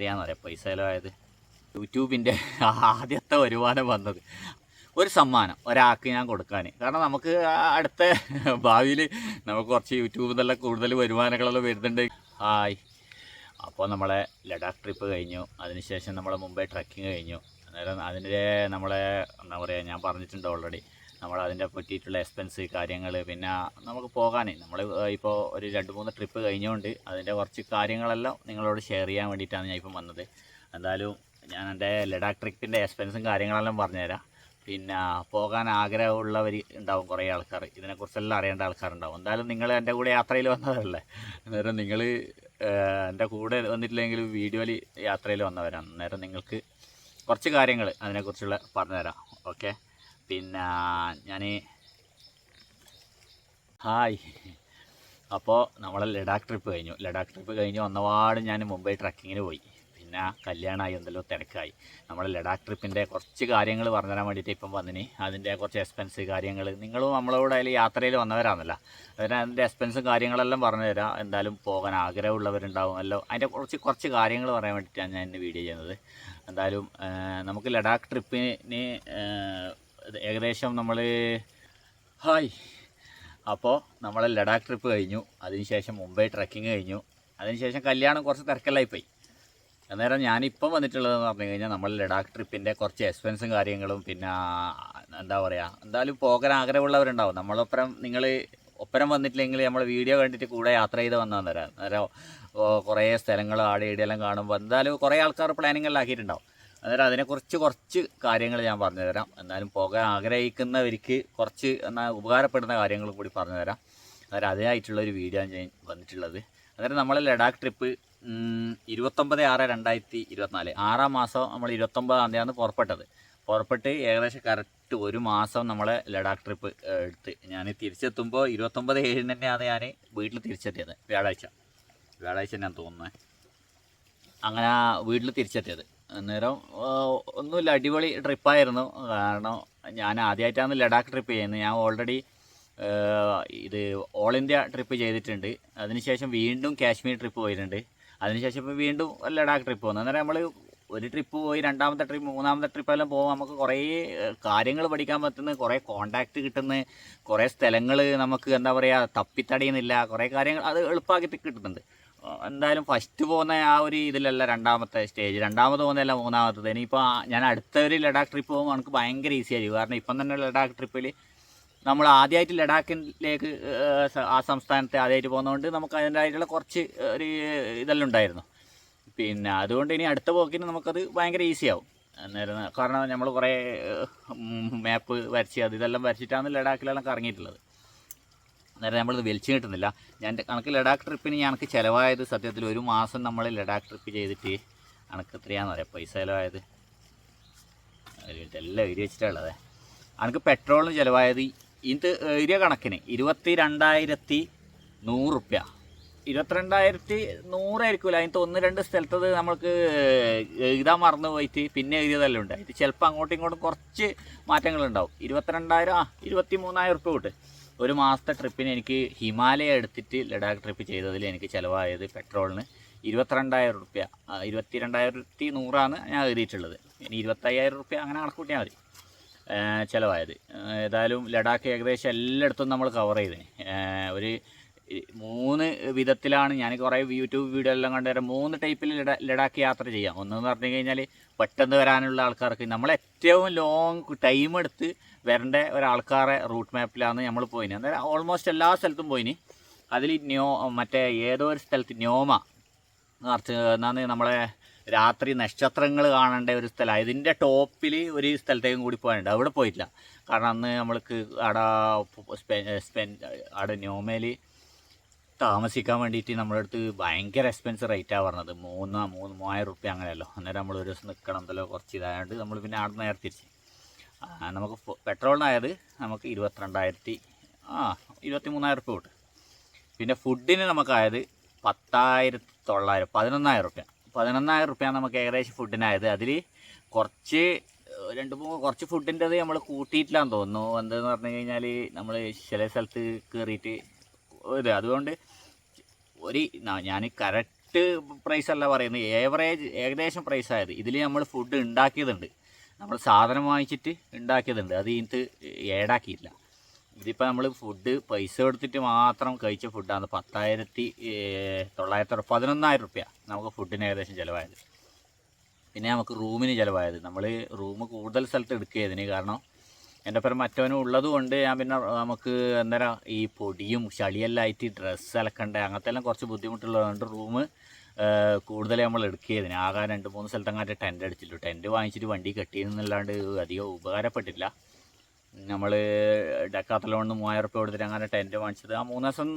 എത്രയാണെന്ന് പറയാം പൈസ ചിലവായത് യൂട്യൂബിന്റെ ആദ്യത്തെ വരുമാനം വന്നത്. ഒരു സമ്മാനം ഒരാൾക്ക് ഞാൻ കൊടുക്കാൻ കാരണം നമുക്ക് അടുത്ത ഭാവിയിൽ നമുക്ക് കുറച്ച് യൂട്യൂബിൽ നിന്നെല്ലാം കൂടുതൽ വരുമാനങ്ങളെല്ലാം വരുന്നുണ്ട്. ഹായ്. അപ്പോൾ നമ്മളെ ലഡാക്ക് ട്രിപ്പ് കഴിഞ്ഞു. അതിനുശേഷം നമ്മളെ മുംബൈ ട്രക്കിങ് കഴിഞ്ഞു. അന്നേരം അതിന്റെ നമ്മളെ എന്താ പറയുക ഞാൻ പറഞ്ഞിട്ടുണ്ട് ഓൾറെഡി നമ്മൾ അതിന്റെ പറ്റിയിട്ടുള്ള എക്സ്പെൻസ് കാര്യങ്ങൾ പിന്നെ നമുക്ക് പോകാനേ. നമ്മൾ ഇപ്പോൾ ഒരു രണ്ട് മൂന്ന് ട്രിപ്പ് കഴിഞ്ഞുകൊണ്ട് അതിന്റെ കുറച്ച് കാര്യങ്ങളെല്ലാം നിങ്ങളോട് ഷെയർ ചെയ്യാൻ വേണ്ടിയിട്ടാണ് ഞാൻ ഇപ്പം വന്നത്. എന്തായാലും ഞാൻ എന്റെ ലഡാക്ക് ട്രിപ്പിന്റെ എക്സ്പെൻസും കാര്യങ്ങളെല്ലാം പറഞ്ഞുതരാം. പിന്നെ പോകാൻ ആഗ്രഹമുള്ളവർ ഉണ്ടാവും കുറേ ആൾക്കാർ ഇതിനെക്കുറിച്ചെല്ലാം അറിയേണ്ട ആൾക്കാരുണ്ടാവും. എന്തായാലും നിങ്ങൾ എന്റെ കൂടെ യാത്രയിൽ വന്നതല്ലേ? അന്നേരം നിങ്ങൾ എന്റെ കൂടെ വന്നിട്ടില്ലെങ്കിൽ വീഡിയോയിൽ യാത്രയിൽ വന്നവരാണ്. അന്നേരം നിങ്ങൾക്ക് കുറച്ച് കാര്യങ്ങൾ അതിനെക്കുറിച്ചുള്ള പറഞ്ഞുതരാം. ഓക്കെ പിന്നെ ഞാൻ ഹായ്. അപ്പോൾ നമ്മളെ ലഡാക്ക് ട്രിപ്പ് കഴിഞ്ഞു. ലഡാക്ക് ട്രിപ്പ് കഴിഞ്ഞ് വന്നപാട് ഞാൻ മുംബൈ ട്രക്കിങ്ങിന് പോയി. പിന്നെ കല്യാണമായി എന്തെല്ലോ തിരക്കായി. നമ്മൾ ലഡാക്ക് ട്രിപ്പിന്റെ കുറച്ച് കാര്യങ്ങൾ പറഞ്ഞു തരാൻ വേണ്ടിയിട്ട് ഇപ്പം വന്നിന്. അതിന്റെ കുറച്ച് എക്സ്പെൻസ് കാര്യങ്ങൾ. നിങ്ങളും നമ്മളോട് അതിൽ യാത്രയിൽ വന്നവരാണല്ലോ അതിന് അതിന്റെ എക്സ്പെൻസും കാര്യങ്ങളെല്ലാം പറഞ്ഞു തരാം എന്തായാലും പോകാൻ ആഗ്രഹമുള്ളവരുണ്ടാവുമല്ലോ അതിന്റെ കുറച്ച് കുറച്ച് കാര്യങ്ങൾ പറയാൻ വേണ്ടിയിട്ടാണ് ഞാൻ ഇന്ന് വീഡിയോ ചെയ്യുന്നത്. എന്തായാലും നമുക്ക് ലഡാക്ക് ട്രിപ്പിന് ഏകദേശം നമ്മൾ ഹായ്. അപ്പോൾ നമ്മൾ ലഡാക്ക് ട്രിപ്പ് കഴിഞ്ഞു. അതിനുശേഷം മുംബൈ ട്രക്കിംഗ് കഴിഞ്ഞു. അതിനുശേഷം കല്യാണം കുറച്ച് തിരക്കല്ലായിപ്പോയി അന്നേരം ഞാനിപ്പം വന്നിട്ടുള്ളതെന്ന് പറഞ്ഞു കഴിഞ്ഞാൽ നമ്മൾ ലഡാക്ക് ട്രിപ്പിന്റെ കുറച്ച് എക്സ്പെൻസും കാര്യങ്ങളും പിന്നെ എന്താ പറയുക എന്തായാലും പോകാൻ ആഗ്രഹമുള്ളവരുണ്ടാവും. നമ്മളൊപ്പരം നിങ്ങൾ ഒപ്പരം വന്നിട്ടില്ലെങ്കിൽ നമ്മൾ വീഡിയോ കണ്ടിട്ട് കൂടെ യാത്ര ചെയ്ത് വന്നാൽ തരാം അന്നേരം കുറേ സ്ഥലങ്ങൾ ആടെ ഇവിടെയെല്ലാം കാണുമ്പോൾ എന്തായാലും കുറേ ആൾക്കാർ പ്ലാനിങ്ങെല്ലാം ആക്കിയിട്ടുണ്ടാവും. അന്നേരം അതിനെക്കുറിച്ച് കുറച്ച് കാര്യങ്ങൾ ഞാൻ പറഞ്ഞുതരാം. എന്നാലും പോകാൻ ആഗ്രഹിക്കുന്നവർക്ക് കുറച്ച് എന്നാൽ ഉപകാരപ്പെടുന്ന കാര്യങ്ങൾ കൂടി പറഞ്ഞുതരാം. അന്നേരം അതിനായിട്ടുള്ള ഒരു വീഡിയോ ഞാൻ വന്നിട്ടുള്ളത്. അന്നേരം നമ്മൾ ലഡാക്ക് ട്രിപ്പ് ഇരുപത്തൊമ്പത് ആറ് രണ്ടായിരത്തി ഇരുപത്തിനാല് ആറാം മാസം നമ്മൾ ഇരുപത്തൊമ്പതാം തീയതിയാണ് പുറപ്പെട്ടത്. പുറപ്പെട്ട് ഏകദേശം കറക്റ്റ് ഒരു മാസം നമ്മളെ ലഡാക്ക് ട്രിപ്പ് എടുത്ത് ഞാൻ തിരിച്ചെത്തുമ്പോൾ ഇരുപത്തൊമ്പത് ഏഴിന് തന്നെയാണ് ഞാൻ വീട്ടിൽ തിരിച്ചെത്തിയത്. വ്യാഴാഴ്ച. വ്യാഴാഴ്ച ഞാൻ തോന്നുന്നത് അങ്ങനെ വീട്ടിൽ തിരിച്ചെത്തിയത്. അന്നേരം ഒന്നുമില്ല അടിപൊളി ട്രിപ്പായിരുന്നു. കാരണം ഞാൻ ആദ്യമായിട്ടാണ് ലഡാക്ക് ട്രിപ്പ് ചെയ്യുന്നത്. ഞാൻ ഓൾറെഡി ഇത് ഓൾ ഇന്ത്യ ട്രിപ്പ് ചെയ്തിട്ടുണ്ട്. അതിനുശേഷം വീണ്ടും കാശ്മീർ ട്രിപ്പ് പോയിട്ടുണ്ട്. അതിനുശേഷം ഇപ്പോൾ വീണ്ടും ലഡാക്ക് ട്രിപ്പ് പോകുന്നു. അന്നേരം നമ്മൾ ഒരു ട്രിപ്പ് പോയി രണ്ടാമത്തെ ട്രിപ്പ് മൂന്നാമത്തെ ട്രിപ്പ് എല്ലാം പോകുമ്പോൾ നമുക്ക് കുറേ കാര്യങ്ങൾ പഠിക്കാൻ പറ്റുന്ന കുറേ കോണ്ടാക്റ്റ് കിട്ടുന്ന കുറേ സ്ഥലങ്ങൾ നമുക്ക് എന്താ പറയുക തപ്പിത്തടയുന്നില്ല കുറേ കാര്യങ്ങൾ അത് എളുപ്പമാക്കി കിട്ടുന്നുണ്ട്. എന്തായാലും ഫസ്റ്റ് പോകുന്ന ആ ഒരു ഇതിലല്ല രണ്ടാമത്തെ സ്റ്റേജ് രണ്ടാമത് പോകുന്നതല്ല മൂന്നാമത്തത്. ഇനിയിപ്പോൾ ഞാൻ അടുത്ത ഒരു ലഡാക്ക് ട്രിപ്പ് പോകുമ്പോൾ നമുക്ക് ഭയങ്കര ഈസി ആയിരിക്കും. കാരണം ഇപ്പം തന്നെ ലഡാക്ക് ട്രിപ്പിൽ നമ്മൾ ആദ്യമായിട്ട് ലഡാക്കിലേക്ക് ആ സംസ്ഥാനത്തെ ആദ്യമായിട്ട് പോകുന്നതുകൊണ്ട് നമുക്ക് അതിന്റെതായിട്ടുള്ള കുറച്ച് ഒരു ഇതെല്ലാം ഉണ്ടായിരുന്നു. പിന്നെ അതുകൊണ്ട് ഇനി അടുത്ത പോക്കിന് നമുക്കത് ഭയങ്കര ഈസി ആവും. അന്നേരം കാരണം നമ്മൾ കുറേ മാപ്പ് വരച്ച് അത് ഇതെല്ലാം വരച്ചിട്ടാണ് ലഡാക്കിലെല്ലാം കറങ്ങിയിട്ടുള്ളത്. അന്നേരം നമ്മളിത് വലിച്ചു കിട്ടുന്നില്ല ഞാൻ കണക്ക് ലഡാക്ക് ട്രിപ്പിന് ഞങ്ങൾക്ക് ചിലവായത് സത്യത്തിൽ ഒരു മാസം നമ്മൾ ലഡാക്ക് ട്രിപ്പ് ചെയ്തിട്ട് കണക്ക് എത്രയാണെന്ന് പറയാം പൈസ ചിലവായത്. എല്ലാം എഴുതി വെച്ചിട്ടുള്ളത്. കണക്ക് പെട്രോളിന് ചിലവായത് ഇത് ഏരിയ കണക്കിന് ഇരുപത്തി രണ്ടായിരത്തി നൂറ് റുപ്യ. ഇരുപത്തിരണ്ടായിരത്തി നൂറായിരിക്കില്ല അതിനകത്ത് ഒന്ന് രണ്ട് സ്ഥലത്തത് നമ്മൾക്ക് എഴുതാൻ മറന്നു പോയിട്ട് പിന്നെ എഴുതിയതെല്ലാം ഉണ്ട്. ഇത് ചിലപ്പോൾ അങ്ങോട്ടും ഇങ്ങോട്ടും കുറച്ച് മാറ്റങ്ങളുണ്ടാവും. ഇരുപത്തിരണ്ടായിരം ആ ഇരുപത്തി മൂന്നായിരം റുപ്യ കിട്ടും. ഒരു മാസത്തെ ട്രിപ്പിന് എനിക്ക് ഹിമാലയ എടുത്തിട്ട് ലഡാക്ക് ട്രിപ്പ് ചെയ്തതിൽ എനിക്ക് ചിലവായത് പെട്രോളിന് ഇരുപത്തിരണ്ടായിരം റുപ്യ. ഇരുപത്തി രണ്ടായിരത്തി നൂറാണ് ഞാൻ എഴുതിയിട്ടുള്ളത്. ഇനി ഇരുപത്തയ്യായിരം റുപ്യ അങ്ങനെ കണക്കൂട്ടിയാൽ മതി. ചിലവായത്. ഏതായാലും ലഡാക്ക് ഏകദേശം എല്ലായിടത്തും നമ്മൾ കവർ ചെയ്തിന് ഒരു മൂന്ന് വിധത്തിലാണ് ഞാൻ കുറേ യൂട്യൂബ് വീഡിയോ എല്ലാം കണ്ടുവരാം മൂന്ന് ടൈപ്പിൽ ലഡ ലഡാക്ക് യാത്ര ചെയ്യാം. ഒന്നെന്ന് പറഞ്ഞു കഴിഞ്ഞാൽ പെട്ടെന്ന് വരാനുള്ള ആൾക്കാർക്ക് നമ്മൾ ഏറ്റവും ലോങ് ടൈം എടുത്ത് വരേണ്ട ഒരാൾക്കാരെ റൂട്ട് മാപ്പിലാണ് നമ്മൾ പോയിന്. അന്നേരം ഓൾമോസ്റ്റ് എല്ലാ സ്ഥലത്തും പോയിന്. അതിൽ ന്യോ മറ്റേ ഏതോ ഒരു സ്ഥലത്ത് ന്യോമ നിറച്ച് എന്നാന്ന് നമ്മളെ രാത്രി നക്ഷത്രങ്ങൾ കാണേണ്ട ഒരു സ്ഥലം. ഇതിന്റെ ടോപ്പിൽ ഒരു സ്ഥലത്തേക്കും കൂടി പോകാനുണ്ട്. അവിടെ പോയിട്ടില്ല. കാരണം അന്ന് നമ്മൾക്ക് അവിടെ സ്പെൻ അവിടെ ന്യോമയിൽ താമസിക്കാൻ വേണ്ടിയിട്ട് നമ്മുടെ അടുത്ത് ഭയങ്കര എക്സ്പെൻസ് റേറ്റാണ് പറഞ്ഞത്. മൂന്ന് മൂന്ന് മൂവായിരം റുപ്യ അങ്ങനെയല്ലോ. അന്നേരം നമ്മൾ ഒരു ദിവസം നിൽക്കണം എന്തല്ലോ കുറച്ച് ഇതായതുകൊണ്ട് നമ്മൾ പിന്നെ അവിടെ നേരെ തിരിച്ച്. നമുക്ക് പെട്രോളിനായത് നമുക്ക് ഇരുപത്തിരണ്ടായിരത്തി ആ ഇരുപത്തി മൂന്നായിരം റുപ്യ കിട്ടും. പിന്നെ ഫുഡിന് നമുക്കായത് പത്തായിരത്തി തൊള്ളായിരം പതിനൊന്നായിരം റുപ്യ പതിനൊന്നായിരം റുപ്യ നമുക്ക് ഏകദേശം ഫുഡിനായത്. അതിൽ കുറച്ച് രണ്ട് മൂന്ന് കുറച്ച് ഫുഡിന്റെത് നമ്മൾ കൂട്ടിയിട്ടില്ലാന്ന് തോന്നുന്നു. എന്തെന്ന് പറഞ്ഞു കഴിഞ്ഞാൽ നമ്മൾ ചില സ്ഥലത്ത് കയറിയിട്ട് ഇത് അതുകൊണ്ട് ഒരു ഞാൻ കറക്റ്റ് പ്രൈസ് അല്ല പറയുന്നത്. ഏവറേജ് ഏകദേശം പ്രൈസ് ആയത് ഇതിൽ നമ്മൾ ഫുഡ് ഉണ്ടാക്കിയതുണ്ട്. നമ്മൾ സാധനം വാങ്ങിച്ചിട്ട് ഉണ്ടാക്കിയതുണ്ട് അത് ഇതിനകത്ത് ഏടാക്കിയില്ല ഇതിപ്പോൾ നമ്മൾ ഫുഡ് പൈസ കൊടുത്തിട്ട് മാത്രം കഴിച്ച ഫുഡാണ് പത്തായിരത്തി തൊള്ളായിരത്തി പതിനൊന്നായിരം റുപ്യ നമുക്ക് ഫുഡിന് ഏകദേശം ചിലവായത്. പിന്നെ നമുക്ക് റൂമിന് ചിലവായത്. നമ്മൾ റൂം കൂടുതൽ സ്ഥലത്ത് എടുക്കുക ഇതിന്. കാരണം എന്റെ ഒപ്പം മറ്റവനും ഉള്ളതുകൊണ്ട് ഞാൻ പിന്നെ നമുക്ക് എന്താ ഈ പൊടിയും ചളിയെല്ലാം ആയിട്ട് ഡ്രസ്സ് അലക്കണ്ടേ അങ്ങനത്തെ എല്ലാം കുറച്ച് ബുദ്ധിമുട്ടുള്ളതുകൊണ്ട് റൂം കൂടുതൽ നമ്മൾ എടുക്കിയതിന് ആകെ രണ്ട് മൂന്ന് സ്ഥലത്തങ്ങാട്ട് ടെന്റ് അടിച്ചിട്ടു. ടെന്റ് വാങ്ങിച്ചിട്ട് വണ്ടി കെട്ടിയെന്നല്ലാണ്ട് അധികം ഉപകാരപ്പെട്ടില്ല. നമ്മൾ ഡക്കാത്തലോണ്ട് മൂവായിരം റുപ്യ കൊടുത്തിട്ട് അങ്ങനെ ടെന്റ് വാങ്ങിച്ചത്. ആ മൂന്ന് ദിവസം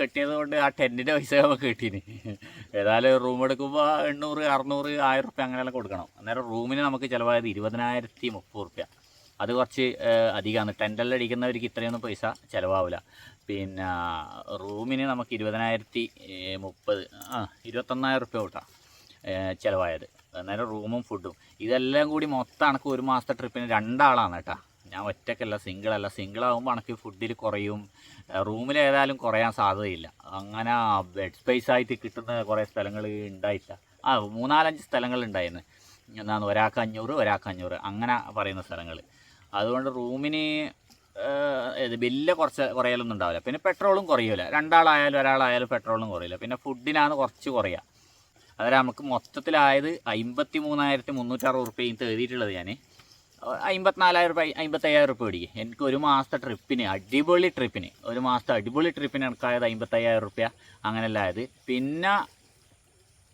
കെട്ടിയത് കൊണ്ട് ആ ടെന്റിന്റെ പൈസ നമുക്ക് കിട്ടീന്. ഏതായാലും റൂം എടുക്കുമ്പോൾ എണ്ണൂറ് അറുന്നൂറ് ആയിരം റുപ്യ അങ്ങനെയെല്ലാം കൊടുക്കണം. അന്നേരം റൂമിന് നമുക്ക് ചിലവായത് ഇരുപതിനായിരത്തി മുപ്പത് റുപ്യ അത് കുറച്ച് അധികമാണ് ടെന്റെല്ലാം അടിക്കുന്നവർക്ക് ഇത്രയൊന്നും പൈസ ചിലവാവില്ല പിന്നെ റൂമിന് നമുക്ക് ഇരുപതിനായിരത്തി മുപ്പത് ആ ഇരുപത്തൊന്നായിരം റുപ്യ കൂട്ടാം ചിലവായത്. അന്നേരം റൂമും ഫുഡും. ഇതെല്ലാം കൂടി മൊത്തം അണക്ക് ഒരു മാസത്തെ ട്രിപ്പിന് രണ്ടാളാണ് കേട്ടോ. ഞാൻ ഒറ്റക്കല്ല സിംഗിളല്ല. സിംഗിളാകുമ്പോൾ അണക്ക് ഫുഡിൽ കുറയും. റൂമിൽ ഏതായാലും കുറയാൻ സാധ്യതയില്ല. അങ്ങനെ ബെഡ് സ്പേസ് ആയിട്ട് കിട്ടുന്ന കുറേ സ്ഥലങ്ങൾ ഉണ്ടായിട്ടില്ല. ആ മൂന്നാലഞ്ച് സ്ഥലങ്ങൾ ഉണ്ടായിരുന്നു. എന്നാണ് ഒരാൾക്ക് അഞ്ഞൂറ് ഒരാൾക്ക് അഞ്ഞൂറ്. അങ്ങനെ പറയുന്ന സ്ഥലങ്ങൾ അതുകൊണ്ട് റൂമിന് ഇത് ബില്ല് കുറച്ച് കുറയലൊന്നും ഉണ്ടാവില്ല. പിന്നെ പെട്രോളും കുറയില്ല രണ്ടാളായാലും ഒരാളായാലും പെട്രോളും കുറയില്ല പിന്നെ ഫുഡിനാണ് കുറച്ച് കുറയുക. അതായത് നമുക്ക് മൊത്തത്തിലായത് അമ്പത്തി മൂന്നായിരത്തി മുന്നൂറ്ററുപത് റുപ്യ തേടിയിട്ടുള്ളത് ഞാൻ അമ്പത്തിനാലായിരം റുപ്യ അമ്പത്തയ്യായിരം റുപ്യ മേടിക്കും. എനിക്ക് ഒരു മാസത്തെ ട്രിപ്പിന് അടിപൊളി ട്രിപ്പിന് ഒരു മാസത്തെ അടിപൊളി ട്രിപ്പിന് എനിക്കായത് അമ്പത്തയ്യായിരം റുപ്യ അങ്ങനെയല്ല ആയത്. പിന്നെ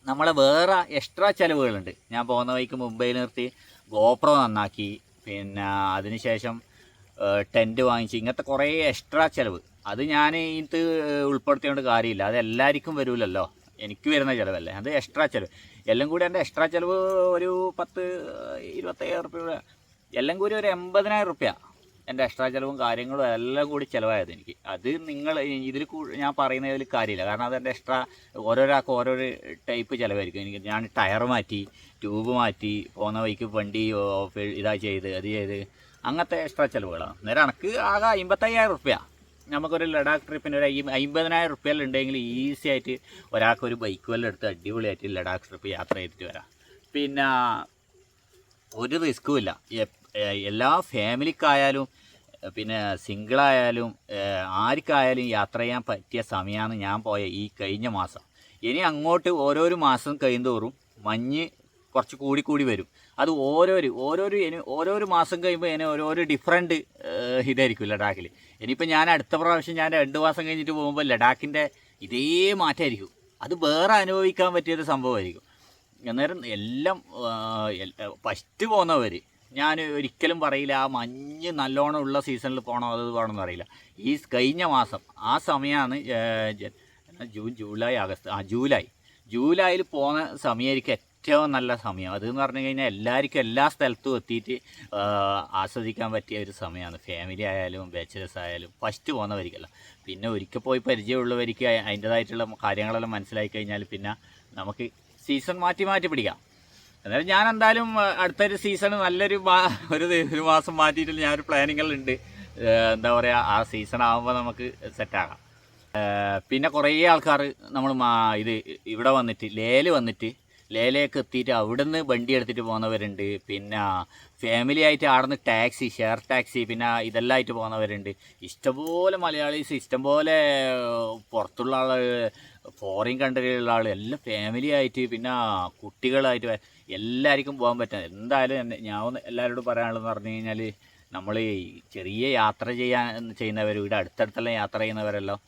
നമ്മളെ വേറെ എക്സ്ട്രാ ചിലവുകളുണ്ട്. ഞാൻ പോകുന്ന വഴിക്ക് മുംബൈയിൽ നിർത്തി ഗോപ്രോ നന്നാക്കി പിന്നെ അതിനുശേഷം ടെന്റ് വാങ്ങിച്ച് ഇങ്ങനത്തെ കുറേ എക്സ്ട്രാ ചിലവ്. അത് ഞാൻ ഇത് ഉൾപ്പെടുത്തിയോണ്ട് കാര്യമില്ല. അത് എല്ലാവർക്കും വരില്ലല്ലോ എനിക്ക് വരുന്ന ചിലവല്ലേ. അത് എക്സ്ട്രാ ചിലവ്. എല്ലാം കൂടി എന്റെ എക്സ്ട്രാ ചിലവ് ഒരു പത്ത് ഇരുപത്തയ്യായിരം റുപ്യ. എല്ലാം കൂടി ഒരു എൺപതിനായിരം റുപ്യ. എന്റെ എക്സ്ട്രാ ചിലവും കാര്യങ്ങളും എല്ലാം കൂടി ചിലവായത് എനിക്ക്. അത് നിങ്ങൾ ഇതിൽ ഞാൻ പറയുന്നതിൽ കാര്യമില്ല. കാരണം അത് എന്റെ എക്സ്ട്രാ ഓരോരാൾക്ക് ഓരോരോ ടൈപ്പ് ചിലവായിരിക്കും. എനിക്ക് ഞാൻ ടയർ മാറ്റി ട്യൂബ് മാറ്റി പോകുന്ന വഴിക്ക് വണ്ടി ഇതാ ചെയ്ത് അത് ചെയ്ത്. അങ്ങനത്തെ എക്സ്ട്രാ ചിലവുകളാണ്. നേരെ എനിക്ക് ആകെ അമ്പത്തയ്യായിരം റുപ്യ. നമുക്കൊരു ലഡാക്ക് ട്രിപ്പിന് ഒരു അമ്പതിനായിരം റുപ്യ ഉണ്ടെങ്കിൽ ഈസി ആയിട്ട് ഒരാൾക്ക് ഒരു ബൈക്ക് വല്ലതും എടുത്ത് അടിപൊളിയായിട്ട് ലഡാക്ക് ട്രിപ്പ് യാത്ര ചെയ്തിട്ട് വരാം. പിന്നെ ഒരു റിസ്ക്കും ഇല്ല. എല്ലാ ഫാമിലിക്കായാലും പിന്നെ സിംഗിളായാലും ആർക്കായാലും യാത്ര ചെയ്യാൻ പറ്റിയ സമയമാണ് ഞാൻ പോയ ഈ കഴിഞ്ഞ മാസം. ഇനി അങ്ങോട്ട് ഓരോരോ മാസം കഴിയുന്തോറും മഞ്ഞ് കുറച്ച് കൂടി കൂടി വരും. അത് ഓരോരു ഓരോരു ഇനി ഓരോരോ മാസം കഴിയുമ്പോൾ ഇനി ഓരോരോ ഡിഫറെന്റ് ഇതായിരിക്കും ലഡാക്കിൽ ഇനിയിപ്പോൾ ഞാൻ അടുത്ത പ്രാവശ്യം ഞാൻ രണ്ട് മാസം കഴിഞ്ഞിട്ട് പോകുമ്പോൾ ലഡാക്കിന്റെ ഇതേ മാറ്റമായിരിക്കും അത് വേറെ അനുഭവിക്കാൻ പറ്റിയൊരു സംഭവമായിരിക്കും. അന്നേരം എല്ലാം ഫസ്റ്റ് പോകുന്നവർ ഞാൻ ഒരിക്കലും പറയില്ല ആ മഞ്ഞ് നല്ലോണം ഉള്ള സീസണിൽ പോകണോ അത് പോകണമെന്ന് അറിയില്ല. ഈ കഴിഞ്ഞ മാസം ആ സമയമാണ് ജൂൺ ജൂലൈ ആഗസ്റ്റ് ആ ജൂലൈ. ജൂലൈയിൽ പോകുന്ന സമയമായിരിക്കും ഏറ്റവും നല്ല സമയം. അതെന്ന് പറഞ്ഞു കഴിഞ്ഞാൽ എല്ലാവർക്കും എല്ലാ സ്ഥലത്തും എത്തിയിട്ട് ആസ്വദിക്കാൻ പറ്റിയ ഒരു സമയമാണ് ഫാമിലി ആയാലും ബാച്ചലേഴ്സ് ആയാലും ഫസ്റ്റ് പോകുന്നവർക്കല്ല പിന്നെ ഒരിക്കൽ പോയി പരിചയമുള്ളവർക്ക് അതിന്റേതായിട്ടുള്ള കാര്യങ്ങളെല്ലാം മനസ്സിലാക്കി കഴിഞ്ഞാൽ പിന്നെ നമുക്ക് സീസൺ മാറ്റി മാറ്റി പിടിക്കാം. എന്നാലും ഞാൻ എന്തായാലും അടുത്തൊരു സീസൺ നല്ലൊരു മാ- ഒരു ഒരു മാസം മാറ്റിയിട്ട് ഞാനൊരു പ്ലാനിങ്ങുകളുണ്ട് എന്താ പറയുക ആ സീസൺ ആകുമ്പോൾ നമുക്ക് സെറ്റാകാം പിന്നെ കുറേ ആൾക്കാർ നമ്മൾ ഇത് ഇവിടെ വന്നിട്ട് ലേൽ വന്നിട്ട് ലേലേക്ക് എത്തിയിട്ട് അവിടുന്ന് വണ്ടി എടുത്തിട്ട് പോകുന്നവരുണ്ട് പിന്നെ ഫാമിലി ആയിട്ട് അവിടുന്ന് ടാക്സി ഷെയർ ടാക്സി പിന്നെ ഇതെല്ലാം ആയിട്ട് പോകുന്നവരുണ്ട് ഇഷ്ടംപോലെ മലയാളീസ് ഇഷ്ടംപോലെ പുറത്തുള്ള ആൾ ഫോറിൻ കൺട്രിയിലുള്ള ആൾ എല്ലാം ഫാമിലി ആയിട്ട് പിന്നെ കുട്ടികളായിട്ട് എല്ലാവർക്കും പോകാൻ പറ്റും എന്തായാലും ഞാൻ ഒന്ന് എല്ലാവരോടും പറയാനുള്ളതെന്ന് പറഞ്ഞു കഴിഞ്ഞാൽ നമ്മൾ ചെറിയ യാത്ര ചെയ്യാൻ ചെയ്യുന്നവർ ഇവിടെ അടുത്തടുത്തെല്ലാം യാത്ര ചെയ്യുന്നവരെല്ലാം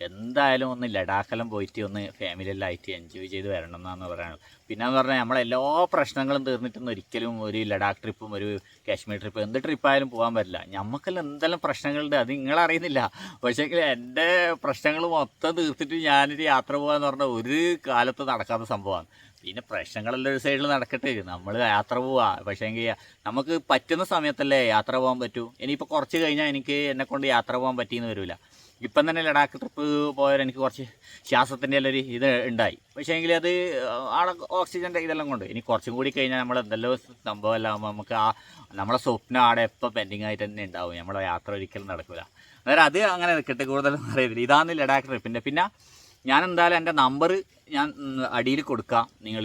എന്തായാലും ഒന്ന് ലഡാക്കെല്ലാം പോയിട്ട് ഒന്ന് ഫാമിലിയെല്ലാം ആയിട്ട് എൻജോയ് ചെയ്ത് വരണം എന്നാണ് പറയാനുള്ളത്. പിന്നെ എന്ന് പറഞ്ഞാൽ നമ്മളെ എല്ലാ പ്രശ്നങ്ങളും തീർന്നിട്ടൊന്നും ഒരിക്കലും ഒരു ലഡാക്ക് ട്രിപ്പും ഒരു കാശ്മീർ ട്രിപ്പ് എന്ത് ട്രിപ്പായാലും പോകാൻ പറ്റില്ല. നമുക്കെല്ലാം എന്തെല്ലാം പ്രശ്നങ്ങളുണ്ട് അത് നിങ്ങളറിയുന്നില്ല പക്ഷേ എന്റെ പ്രശ്നങ്ങൾ മൊത്തം തീർത്തിട്ട് ഞാനൊരു യാത്ര പോകാമെന്ന് പറഞ്ഞാൽ ഒരു കാലത്ത് നടക്കാത്ത സംഭവമാണ് പിന്നെ പ്രശ്നങ്ങളെല്ലാം ഒരു സൈഡിൽ നടക്കട്ടെ. നമ്മൾ യാത്ര പോവാ. പക്ഷേങ്കിൽ നമുക്ക് പറ്റുന്ന സമയത്തല്ലേ യാത്ര പോകാൻ പറ്റൂ. ഇനിയിപ്പോൾ കുറച്ച് കഴിഞ്ഞാൽ എനിക്ക് എന്നെ കൊണ്ട് യാത്ര പോകാൻ പറ്റിയെന്ന് വരില്ല ഇപ്പം തന്നെ ലഡാക്ക് ട്രിപ്പ് പോയാൽ എനിക്ക് കുറച്ച് ശ്വാസത്തിന്റെ എല്ലാം ഒരു ഇത് ഉണ്ടായി. പക്ഷേ എങ്കിൽ അത് ആടെ ഓക്സിജന്റെ ഇതെല്ലാം കൊണ്ട് ഇനി കുറച്ചും കൂടി കഴിഞ്ഞാൽ നമ്മൾ എന്തെല്ലോ സംഭവമെല്ലാം നമുക്ക് ആ നമ്മളെ സ്വപ്നം ആടെ എപ്പോൾ പെൻഡിങ് ആയിട്ട് തന്നെ ഉണ്ടാവും. നമ്മളെ യാത്ര ഒരിക്കലും നടക്കില്ല അന്നേരം അത് അങ്ങനെ നിൽക്കട്ടെ കൂടുതലും അറിയത്തില്ല. ഇതാണ് ലഡാക്ക് ട്രിപ്പിന്റെ പിന്നെ ഞാൻ എന്തായാലും എന്റെ നമ്പർ ഞാൻ അടിയിൽ കൊടുക്കാം. നിങ്ങൾ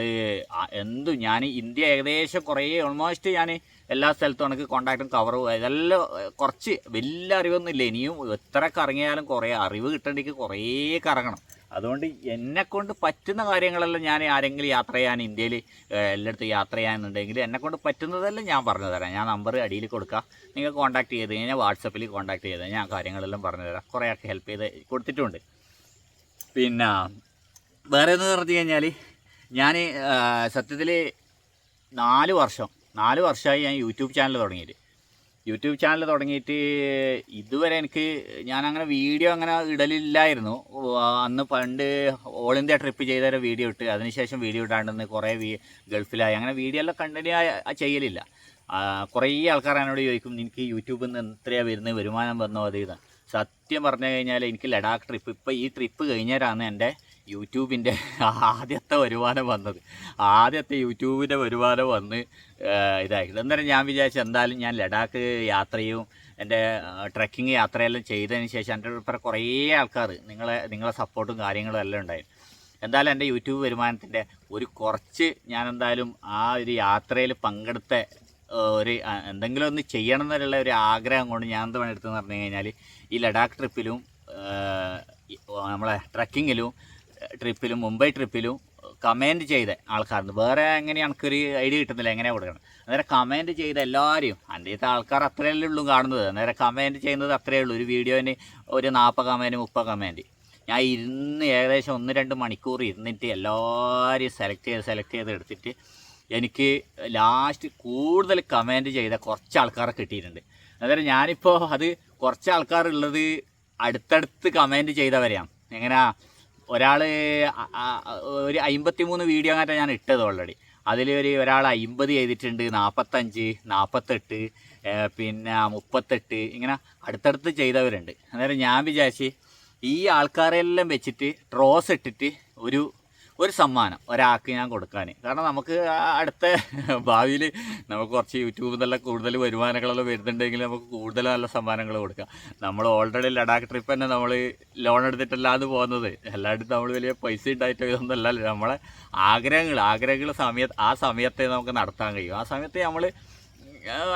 എന്തു ഞാൻ ഇന്ത്യ ഏകദേശം കുറേ ഓൾമോസ്റ്റ് ഞാൻ എല്ലാ സ്ഥലത്തും എനിക്ക് കോണ്ടാക്റ്റും കവറും ഇതെല്ലാം കുറച്ച് വലിയ അറിവൊന്നുമില്ല. ഇനിയും എത്ര കറങ്ങിയാലും കുറേ അറിവ് കിട്ടേണ്ടെങ്കിൽ കുറേ കറങ്ങണം. അതുകൊണ്ട് എന്നെക്കൊണ്ട് പറ്റുന്ന കാര്യങ്ങളെല്ലാം ഞാൻ ആരെങ്കിലും യാത്ര ചെയ്യാൻ ഇന്ത്യയിൽ എല്ലായിടത്തും യാത്ര ചെയ്യാനുണ്ടെങ്കിൽ എന്നെക്കൊണ്ട് പറ്റുന്നതെല്ലാം ഞാൻ പറഞ്ഞു തരാം. ഞാൻ നമ്പർ അടിയിൽ കൊടുക്കാം. നിങ്ങൾ കോൺടാക്ട് ചെയ്ത് കഴിഞ്ഞാൽ വാട്സപ്പിൽ കോൺടാക്ട് ചെയ്ത് ഞാൻ കാര്യങ്ങളെല്ലാം പറഞ്ഞു തരാം. കുറേയൊക്കെ ഹെൽപ്പ് ചെയ്ത് കൊടുത്തിട്ടുണ്ട്. പിന്നെ വേറെ എന്ന് പറഞ്ഞു കഴിഞ്ഞാൽ ഞാൻ സത്യത്തിൽ നാല് വർഷം നാല് വർഷമായി ഞാൻ യൂട്യൂബ് ചാനൽ തുടങ്ങിയിട്ട്. യൂട്യൂബ് ചാനൽ തുടങ്ങിയിട്ട് ഇതുവരെ എനിക്ക് ഞാൻ അങ്ങനെ വീഡിയോ അങ്ങനെ ഇടലില്ലായിരുന്നു. അന്ന് പണ്ട് ഓൾ ഇന്ത്യ ട്രിപ്പ് ചെയ്തൊരു വീഡിയോ ഇട്ട് അതിനുശേഷം വീഡിയോ ഇടാണ്ടെന്ന് കുറേ ഗൾഫിലായി. അങ്ങനെ വീഡിയോ എല്ലാം കണ്ടിന്യൂ ചെയ്യലില്ല. കുറേ ആൾക്കാർ എന്നോട് ചോദിക്കും എനിക്ക് യൂട്യൂബിൽ നിന്ന് എത്രയാണ് വരുന്നത്? വരുമാനം വന്നോ? അത് ഇതാ. സത്യം പറഞ്ഞു കഴിഞ്ഞാൽ എനിക്ക് ലഡാക്ക് ട്രിപ്പ് ഇപ്പോൾ ഈ ട്രിപ്പ് കഴിഞ്ഞാലാണ് എന്റെ യൂട്യൂബിന്റെ ആദ്യത്തെ വരുമാനം വന്നത്. ആദ്യത്തെ യൂട്യൂബിന്റെ വരുമാനം വന്ന് ഇതായി. അന്നേരം ഞാൻ വിചാരിച്ചു എന്തായാലും ഞാൻ ലഡാക്ക് യാത്രയും എന്റെ ട്രക്കിങ് യാത്രയെല്ലാം ചെയ്തതിന് ശേഷം എന്റെ ഇപ്പം കുറേ ആൾക്കാർ നിങ്ങളെ നിങ്ങളെ സപ്പോർട്ടും കാര്യങ്ങളും എല്ലാം ഉണ്ടായി. എന്തായാലും എന്റെ യൂട്യൂബ് വരുമാനത്തിന്റെ ഒരു കുറച്ച് ഞാൻ എന്തായാലും ആ ഒരു യാത്രയിൽ പങ്കെടുത്ത ഒരു എന്തെങ്കിലും ഒന്ന് ചെയ്യണം എന്നുള്ള ഒരു ആഗ്രഹം കൊണ്ട് ഞാൻ എന്താ പണിയെടുത്തെന്ന് പറഞ്ഞു കഴിഞ്ഞാൽ ഈ ലഡാക്ക് ട്രിപ്പിലും നമ്മളെ ട്രക്കിങ്ങിലും ട്രിപ്പിലും മുംബൈ ട്രിപ്പിലും കമന്റ് ചെയ്ത ആൾക്കാരുണ്ട്. വേറെ എങ്ങനെ എനിക്കൊരു ഐഡിയ കിട്ടുന്നില്ല എങ്ങനെയാണ് കൊടുക്കണം. അന്നേരം കമന്റ് ചെയ്ത എല്ലാവരും എന്റെ ആൾക്കാർ അത്രയല്ലേ ഉള്ളൂ കാണുന്നത്. അന്നേരം കമന്റ് ചെയ്യുന്നത് അത്രയേ ഉള്ളൂ. ഒരു വീഡിയോന് ഒരു നാൽപ്പത് കമന്റ് മുപ്പത് കമന്റ്. ഞാൻ ഇരുന്ന് ഏകദേശം ഒന്ന് രണ്ട് മണിക്കൂർ ഇരുന്നിട്ട് എല്ലാവരെയും സെലക്ട് ചെയ്ത് സെലക്ട് ചെയ്ത് എടുത്തിട്ട് എനിക്ക് ലാസ്റ്റ് കൂടുതൽ കമന്റ് ചെയ്ത കുറച്ച് ആൾക്കാരെ കിട്ടിയിട്ടുണ്ട്. അതായത് ഞാനിപ്പോൾ അത് കുറച്ച് ആൾക്കാരുള്ളത് അടുത്തടുത്ത് കമന്റ് ചെയ്തവരെയാണ്. എങ്ങനെയാ ഒരാൾ ഒരു അമ്പത്തി മൂന്ന് വീഡിയോ അങ്ങനെ ഞാൻ ഇട്ടത് ഓൾറെഡി അതിൽ ഒരു ഒരാൾ അമ്പത് ചെയ്തിട്ടുണ്ട് നാൽപ്പത്തഞ്ച് നാൽപ്പത്തെട്ട് പിന്നെ മുപ്പത്തെട്ട് ഇങ്ങനെ അടുത്തടുത്ത് ചെയ്തവരുണ്ട്. അന്നേരം ഞാൻ വിചാരിച്ച് ഈ ആൾക്കാരെല്ലാം വെച്ചിട്ട് ട്രോസ് ഇട്ടിട്ട് ഒരു ഒരു സമ്മാനം ഒരാൾക്ക് ഞാൻ കൊടുക്കാൻ. കാരണം നമുക്ക് അടുത്ത ഭാവിയിൽ നമുക്ക് കുറച്ച് യൂട്യൂബിൽ നല്ല കൂടുതൽ വരുമാനങ്ങളെല്ലാം വരുന്നുണ്ടെങ്കിൽ നമുക്ക് കൂടുതൽ നല്ല സമ്മാനങ്ങൾ കൊടുക്കാം. നമ്മൾ ഓൾറെഡി ലഡാക്ക് ട്രിപ്പ് തന്നെ നമ്മൾ ലോൺ എടുത്തിട്ടല്ലാതെ പോകുന്നത്. എല്ലായിടത്തും നമ്മൾ വലിയ പൈസ ഉണ്ടായിട്ടോ ഇതൊന്നുമല്ല. നമ്മളെ ആഗ്രഹങ്ങൾ ആഗ്രഹങ്ങൾ സമയത്ത് ആ സമയത്തെ നമുക്ക് നടത്താൻ കഴിയും. ആ സമയത്ത് നമ്മൾ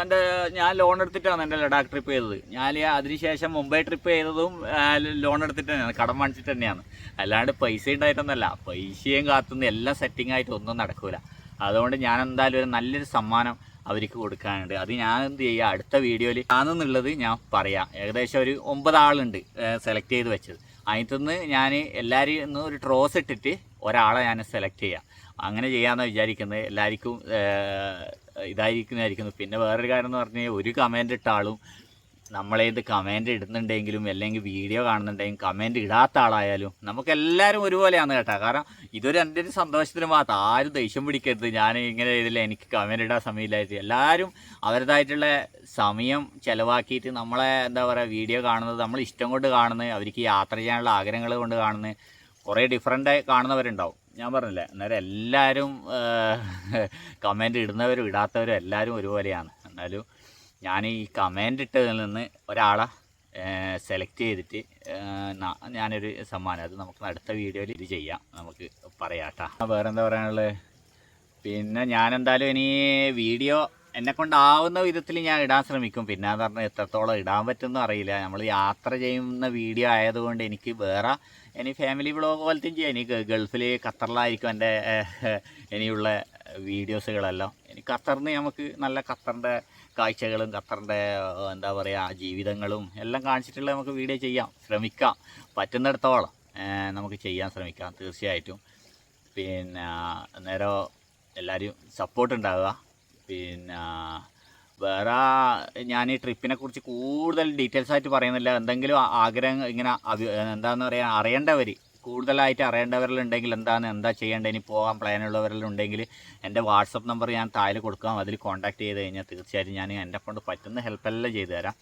എന്റെ ഞാൻ ലോൺ എടുത്തിട്ടാണ് എന്റെ ലഡാക്ക് ട്രിപ്പ് ചെയ്തത്. ഞാൻ അതിനുശേഷം മുംബൈ ട്രിപ്പ് ചെയ്തതും ലോൺ എടുത്തിട്ട് തന്നെയാണ്. കടം വാങ്ങിച്ചിട്ട് തന്നെയാണ്. അല്ലാണ്ട് പൈസ ഉണ്ടായിട്ടൊന്നല്ല. പൈസയും കാത്തുനിന്ന് എല്ലാം സെറ്റിംഗ് ആയിട്ട് ഒന്നും നടക്കില്ല അതുകൊണ്ട് ഞാൻ എന്തായാലും ഒരു നല്ലൊരു സമ്മാനം അവർക്ക് കൊടുക്കാനുണ്ട്. അത് ഞാൻ എന്ത് ചെയ്യുക അടുത്ത വീഡിയോയിൽ ആണെന്നുള്ളത് ഞാൻ പറയാം. ഏകദേശം ഒരു ഒമ്പത് ആളുണ്ട് സെലക്ട് ചെയ്ത് വെച്ചത്. അതിനകത്തുനിന്ന് ഞാൻ എല്ലാവരും ഒരു ട്രോസ് ഇട്ടിട്ട് ഒരാളെ ഞാൻ സെലക്ട് ചെയ്യാം. അങ്ങനെ ചെയ്യാമെന്നാണ് വിചാരിക്കുന്നത് എല്ലാവർക്കും ഇതായിരിക്കുന്നതായിരിക്കുന്നു. പിന്നെ വേറൊരു കാര്യം എന്ന് പറഞ്ഞാൽ ഒരു കമന്റ് ഇട്ട ആളും നമ്മളേത് കമന്റ് ഇടുന്നുണ്ടെങ്കിലും അല്ലെങ്കിൽ വീഡിയോ കാണുന്നുണ്ടെങ്കിലും കമന്റ് ഇടാത്ത ആളായാലും നമുക്ക് എല്ലാവരും ഒരുപോലെയാണ് കേട്ടോ. കാരണം ഇതൊരു എന്റെ ഒരു സന്തോഷത്തിന് മാത്രം. ആരും ദേഷ്യം പിടിക്കരുത്. ഞാൻ ഇങ്ങനെ ഇതിൽ എനിക്ക് കമന്റ് ഇടാൻ സമയമില്ലായിട്ട് എല്ലാവരും അവരുടേതായിട്ടുള്ള സമയം ചിലവാക്കിയിട്ട് നമ്മളെ എന്താ പറയുക വീഡിയോ കാണുന്നത് നമ്മൾ ഇഷ്ടം കൊണ്ട് കാണുന്നത് അവർക്ക് യാത്ര ചെയ്യാനുള്ള ആഗ്രഹങ്ങൾ കൊണ്ട് കാണുന്നത് കുറേ ഡിഫറന്റ് കാണുന്നവരുണ്ടാവും. ഞാൻ പറഞ്ഞില്ലേ അന്നേരം എല്ലാവരും കമന്റ് ഇടുന്നവരും ഇടാത്തവരും എല്ലാവരും ഒരുപോലെയാണ്. എന്നാലും ഞാൻ ഈ കമന്റ് ഇട്ടതിൽ നിന്ന് ഒരാളെ സെലക്ട് ചെയ്തിട്ട് ഞാനൊരു സമ്മാനം അത് നമുക്ക് അടുത്ത വീഡിയോയിൽ ഇത് ചെയ്യാം. നമുക്ക് പറയാം കേട്ടോ വേറെന്താ പറയാനുള്ളത്? പിന്നെ ഞാനെന്തായാലും ഇനി വീഡിയോ എന്നെ കൊണ്ടാവുന്ന വിധത്തിൽ ഞാൻ ഇടാൻ ശ്രമിക്കും. പിന്നെ എന്ന് പറഞ്ഞാൽ എത്രത്തോളം ഇടാൻ പറ്റുമെന്ന് അറിയില്ല. നമ്മൾ യാത്ര ചെയ്യുന്ന വീഡിയോ ആയതുകൊണ്ട് എനിക്ക് വേറെ ഇനി ഫാമിലി വ്ളോഗ് പോലത്തെയും ചെയ്യാം. എനിക്ക് ഗൾഫിൽ ഖത്തറിലായിരിക്കും എന്റെ ഇനിയുള്ള വീഡിയോസുകളെല്ലാം. ഇനി ഖത്തറിന് നമുക്ക് നല്ല ഖത്തറിന്റെ കാഴ്ചകളും ഖത്തറിന്റെ എന്താ പറയുക ജീവിതങ്ങളും എല്ലാം കാണിച്ചിട്ടുള്ള നമുക്ക് വീഡിയോ ചെയ്യാം. ശ്രമിക്കാം. പറ്റുന്നിടത്തോളം നമുക്ക് ചെയ്യാൻ ശ്രമിക്കാം. തീർച്ചയായിട്ടും. പിന്നെ നേരോ എല്ലാവരും സപ്പോർട്ട് ഉണ്ടാവുക. പിന്നെ വേറെ ഞാൻ ഈ ട്രിപ്പിനെ കുറിച്ച് കൂടുതൽ ഡീറ്റെയിൽസ് ആയിട്ട് പറയുന്നില്ല. എന്തെങ്കിലും ആഗ്രഹം ഇങ്ങനെ അഭി എന്താണെന്ന് പറയുക അറിയേണ്ടവർ കൂടുതലായിട്ട് അറിയേണ്ടവരിലുണ്ടെങ്കിൽ എന്താണ് എന്താ ചെയ്യേണ്ടത് ഇനി പോകാൻ പ്ലാൻ ഉള്ളവരിലുണ്ടെങ്കിൽ എന്റെ വാട്സപ്പ് നമ്പർ ഞാൻ താഴെ കൊടുക്കാം. അതിൽ കോൺടാക്ട് ചെയ്ത് കഴിഞ്ഞാൽ തീർച്ചയായിട്ടും ഞാൻ എന്റെ കൊണ്ട് പറ്റുന്ന ഹെൽപ്പെല്ലാം ചെയ്തു തരാം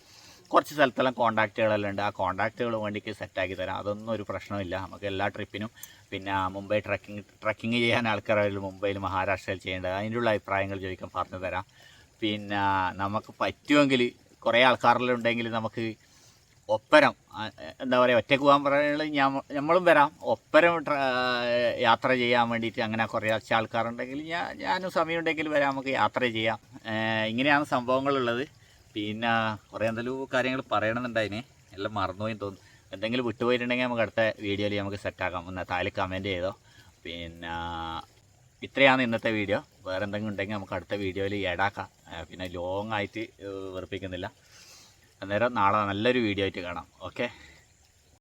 കുറച്ച് സ്ഥലത്തെല്ലാം കോൺടാക്റ്റുകളെല്ലാം ഉണ്ട് ആ കോൺടാക്റ്റുകൾ വേണ്ടിക്ക് സെറ്റാക്കി തരാം. അതൊന്നും ഒരു പ്രശ്നമില്ല. നമുക്ക് എല്ലാ ട്രിപ്പിനും പിന്നെ മുംബൈ ട്രക്കിംഗ് ട്രക്കിംഗ് ചെയ്യാൻ ആൾക്കാരായാലും മുംബൈയിൽ മഹാരാഷ്ട്രയിൽ ചെയ്യേണ്ടത്. അതിനുള്ള അഭിപ്രായങ്ങൾ ചോദിക്കാൻ പറഞ്ഞു തരാം. പിന്നെ നമുക്ക് പറ്റുമെങ്കിൽ കുറേ ആൾക്കാരെല്ലാം ഉണ്ടെങ്കിൽ നമുക്ക് ഒപ്പരം എന്താ പറയുക ഒറ്റയ്ക്ക് പോകാൻ പറയുന്നത് നമ്മളും വരാം. ഒപ്പരം യാത്ര ചെയ്യാൻ വേണ്ടിയിട്ട് അങ്ങനെ കുറേ ആൾക്കാരുണ്ടെങ്കിൽ ഞാൻ ഞാനും സമയമുണ്ടെങ്കിൽ വരാം. നമുക്ക് യാത്ര ചെയ്യാം. ഇങ്ങനെയാണ് സംഭവങ്ങളുള്ളത്. പിന്നെ കുറേ എന്തെങ്കിലും കാര്യങ്ങൾ പറയണമെന്നുണ്ടായിന് എല്ലാം മറന്നുപോയി തോന്നുന്നു. എന്തെങ്കിലും വിട്ടുപോയിട്ടുണ്ടെങ്കിൽ നമുക്ക് അടുത്ത വീഡിയോയിൽ നമുക്ക് സെറ്റാക്കാം ഒന്ന് താഴെ കമന്റ് ചെയ്തോ. പിന്നെ ഇത്രയാണ് ഇന്നത്തെ വീഡിയോ വേറെ എന്തെങ്കിലും ഉണ്ടെങ്കിൽ നമുക്ക് അടുത്ത വീഡിയോയിൽ ഏടാക്കാം പിന്നെ ലോങ് ആയിട്ട് വെറുപ്പിക്കുന്നില്ല. അന്നേരം നാളെ നല്ലൊരു വീഡിയോ ആയിട്ട് കാണാം. ഓക്കെ